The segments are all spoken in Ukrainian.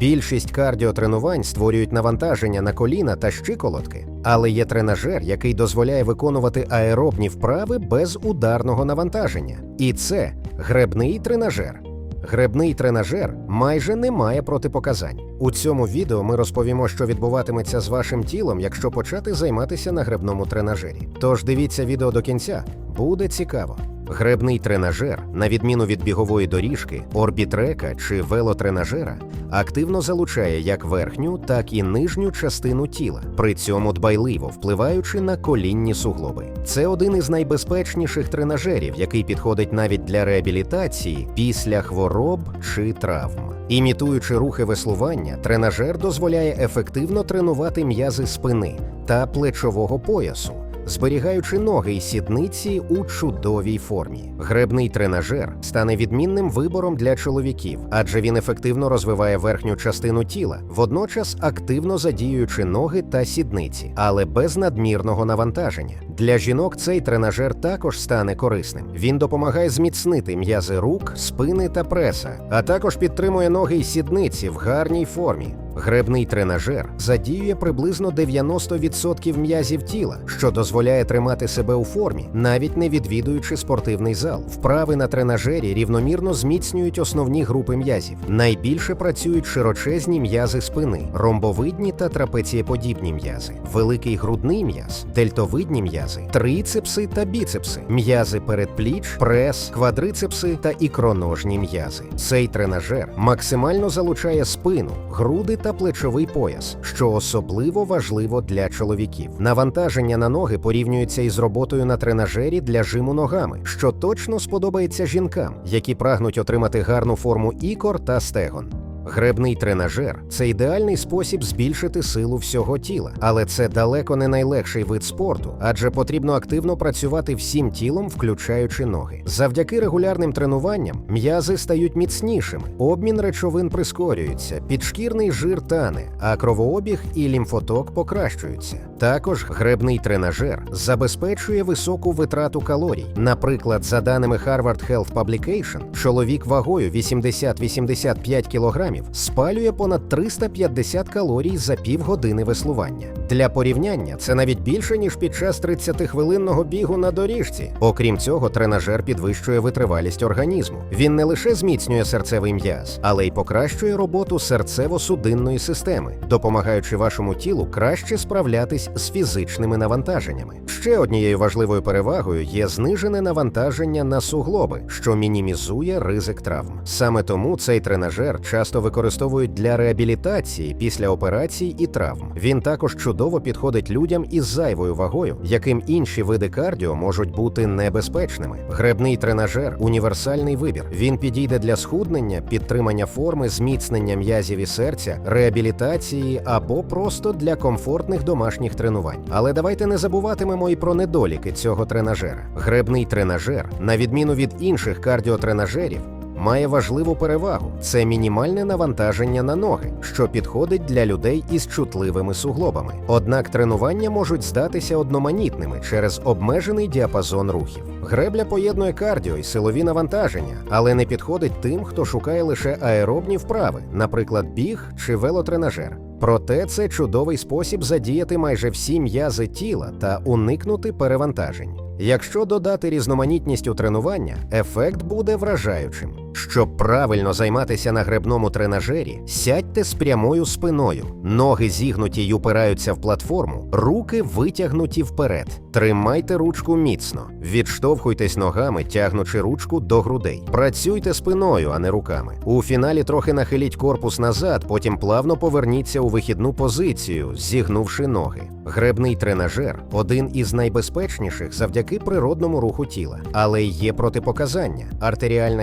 Більшість кардіотренувань створюють навантаження на коліна та щиколотки, але є тренажер, який дозволяє виконувати аеробні вправи без ударного навантаження. І це гребний тренажер. Гребний тренажер майже не має протипоказань. У цьому відео ми розповімо, що відбуватиметься з вашим тілом, якщо почати займатися на гребному тренажері. Тож дивіться відео до кінця, буде цікаво. Гребний тренажер, на відміну від бігової доріжки, орбітрека чи велотренажера, активно залучає як верхню, так і нижню частину тіла, при цьому дбайливо впливаючи на колінні суглоби. Це один із найбезпечніших тренажерів, який підходить навіть для реабілітації після хвороб чи травм. Імітуючи рухи веслування, тренажер дозволяє ефективно тренувати м'язи спини та плечового поясу зберігаючи ноги й сідниці у чудовій формі. Гребний тренажер стане відмінним вибором для чоловіків, адже він ефективно розвиває верхню частину тіла, водночас активно задіюючи ноги та сідниці, але без надмірного навантаження. Для жінок цей тренажер також стане корисним. Він допомагає зміцнити м'язи рук, спини та преса, а також підтримує ноги й сідниці в гарній формі. Гребний тренажер задіює приблизно 90% м'язів тіла, що дозволяє тримати себе у формі, навіть не відвідуючи спортивний зал. Вправи на тренажері рівномірно зміцнюють основні групи м'язів. Найбільше працюють широчезні м'язи спини, ромбовидні та трапецієподібні м'язи, великий грудний м'яз, дельтовидні м'язи, трицепси та біцепси, м'язи передпліч, прес, квадрицепси та ікроножні м'язи. Цей тренажер максимально залучає спину, груди та плечовий пояс, що особливо важливо для чоловіків. Навантаження на ноги порівнюється із роботою на тренажері для жиму ногами, що точно сподобається жінкам, які прагнуть отримати гарну форму ікор та стегон. Гребний тренажер це ідеальний спосіб збільшити силу всього тіла, але це далеко не найлегший вид спорту, адже потрібно активно працювати всім тілом, включаючи ноги. Завдяки регулярним тренуванням м'язи стають міцнішими, обмін речовин прискорюється, підшкірний жир тане, а кровообіг і лімфоток покращуються. Також гребний тренажер забезпечує високу витрату калорій. Наприклад, за даними Harvard Health Publication, чоловік вагою 80-85 кг спалює понад 350 калорій за півгодини веслування. Для порівняння це навіть більше ніж під час 30-хвилинного бігу на доріжці. Окрім цього, тренажер підвищує витривалість організму. Він не лише зміцнює серцевий м'яз, але й покращує роботу серцево-судинної системи, допомагаючи вашому тілу краще справлятись з фізичними навантаженнями. Ще однією важливою перевагою є знижене навантаження на суглоби, що мінімізує ризик травм. Саме тому цей тренажер часто використовують для реабілітації після операцій і травм. Він також чудово підходить людям із зайвою вагою, яким інші види кардіо можуть бути небезпечними. Гребний тренажер універсальний вибір. Він підійде для схуднення, підтримання форми, зміцнення м'язів і серця, реабілітації або просто для комфортних домашніх тренувань. Але давайте не забуватимемо і про недоліки цього тренажера. Гребний тренажер, на відміну від інших кардіотренажерів, має важливу перевагу це мінімальне навантаження на ноги, що підходить для людей із чутливими суглобами. Однак тренування можуть здатися одноманітними через обмежений діапазон рухів. Гребля поєднує кардіо і силові навантаження, але не підходить тим, хто шукає лише аеробні вправи, наприклад, біг чи велотренажер. Проте це чудовий спосіб задіяти майже всі м'язи тіла та уникнути перевантажень. Якщо додати різноманітність у тренування, ефект буде вражаючим. Щоб правильно займатися на гребному тренажері, сядьте з прямою спиною, ноги зігнуті й упираються в платформу, руки витягнуті вперед. Тримайте ручку міцно, відштовхуйтесь ногами, тягнучи ручку до грудей. Працюйте спиною, а не руками. У фіналі трохи нахиліть корпус назад, потім плавно поверніться у вихідну позицію, зігнувши ноги. Гребний тренажер один із найбезпечніших завдяки природному руху тіла, але є протипоказання: артеріальна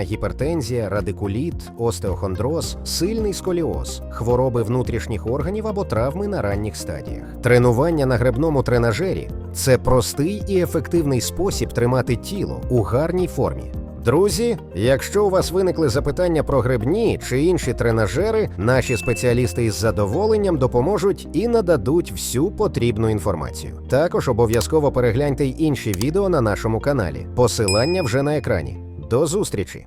гіпертензія, радикуліт, остеохондроз, сильний сколіоз, хвороби внутрішніх органів або травми на ранніх стадіях. Тренування на гребному тренажері це простий і ефективний спосіб тримати тіло у гарній формі. Друзі, якщо у вас виникли запитання про грибні чи інші тренажери, наші спеціалісти із задоволенням допоможуть і нададуть всю потрібну інформацію. Також обов'язково перегляньте й інші відео на нашому каналі. Посилання вже на екрані. До зустрічі!